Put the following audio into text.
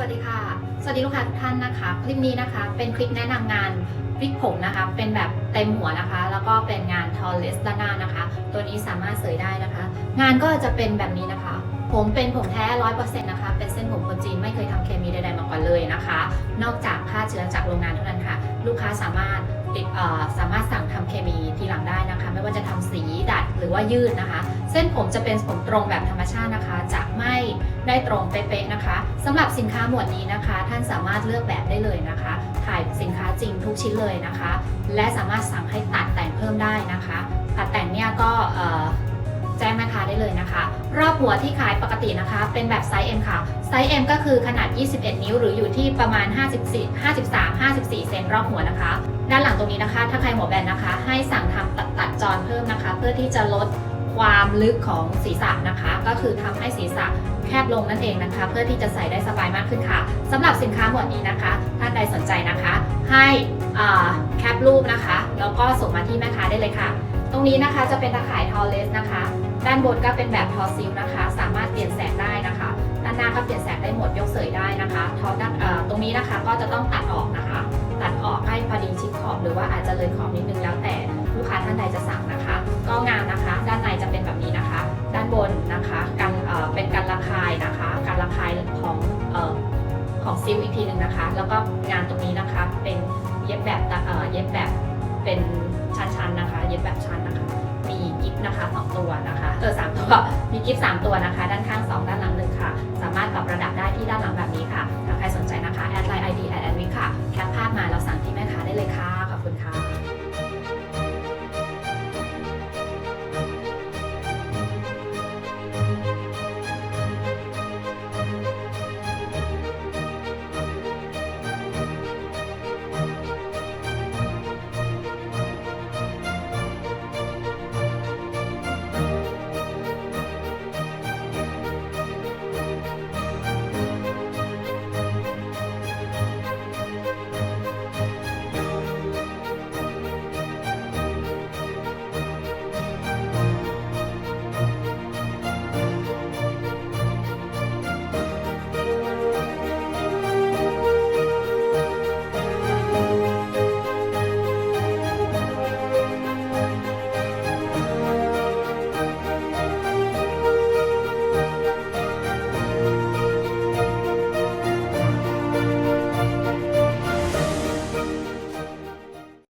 วัสดีค่ะ สวัสดีลูกค้าทุกท่านนะคะ คลิปนี้นะคะ เป็นคลิปแนะนำงานวิกผมนะคะ เป็นแบบเต็มหัวนะคะ แล้วก็เป็นงานทอลเลสด้านหน้านะคะ ตัวนี้สามารถเสยได้นะคะ งานก็จะเป็นแบบนี้นะคะ ผมเป็นผมแท้ร้อยเปอร์เซ็นต์นะคะ เป็นเส้นผมคนจีนไม่เคยทำเคมีใดๆมาก่อนเลยนะคะ นอกจากฆ่าเชื้อจากโรงงานเท่านั้นค่ะ ลูกค้าสามารถติดสามารถสั่งทำเคมีทีหลังได้นะคะ ไม่ว่าจะทำสีดัดหรือว่ายืดนะคะ เส้นผมจะเป็นผมตรงแบบธรรมชาตินะคะ จะไม่ ได้ตรงเป๊ะๆนะคะสำหรับสินค้าหมวดนี้นะคะ ท่านสามารถเลือกแบบได้เลยนะคะ ถ่ายสินค้าจริงทุกชิ้นเลยนะคะ และสามารถสั่งให้ตัดแต่งเพิ่มได้นะคะ ตัดแต่งเนี่ยก็แจ้งแม่ค้าได้เลยนะคะ รอบหัวที่ขายปกตินะคะ เป็นแบบไซส์ M ค่ะไซส์ M ก็คือขนาด 21 นิ้ว หรืออยู่ที่ประมาณ 54 53 54 เซนรอบหัวนะคะ ด้านหลังตรงนี้นะคะ ถ้าใครหัวแบนนะคะ ให้สั่งทำตัดตัดจรเพิ่มนะคะ เพื่อที่จะลด ความลึกของศีรษะนะคะ ก็คือทำให้ศีรษะแคบลงนั่นเองนะคะ เพื่อที่จะใส่ได้สบายมากขึ้นค่ะสำหรับสินค้าหมวดนี้นะคะท่านใดสนใจนะคะ ให้แคปรูปนะคะ แล้วก็ส่งมาที่แม่ค้าได้เลยค่ะ ตรงนี้นะคะจะเป็นตะข่ายทอเลสนะคะ ด้านบนก็เป็นแบบทอซิลนะคะ สามารถเปลี่ยนแสงได้นะคะ ด้านหน้าก็เปลี่ยนแสงได้หมดยกเสยได้นะคะทอด้านตรงนี้นะคะก็จะต้องตัดออกนะคะ ตัดออกให้พอดีชิดขอบหรือว่าอาจจะเลยขอบนิดนึงแล้วแต่าท่านใดจะสั่งนะคะ ก็งานนะคะ ด้านในจะเป็นแบบนี้นะคะ ด้านบนนะคะกันเป็นการระคายนะคะ การระคายของออของซิลอีกทีหนึ่งนะคะ แล้วก็งานตรงนี้นะคะเป็นเย็บแบบเย็บแบบเป็นชั้นๆนะคะ เย็บแบบชั้นนะคะ มีกิฟนะคะสองตัวนะคะเออสามตัวมีกิฟสามตัวนะคะ ด้านข้างสองด้านหลังหนึ่งค่ะ สามารถปรับระดับได้ที่ด้านหลังแบบนี้ค่ะถ้า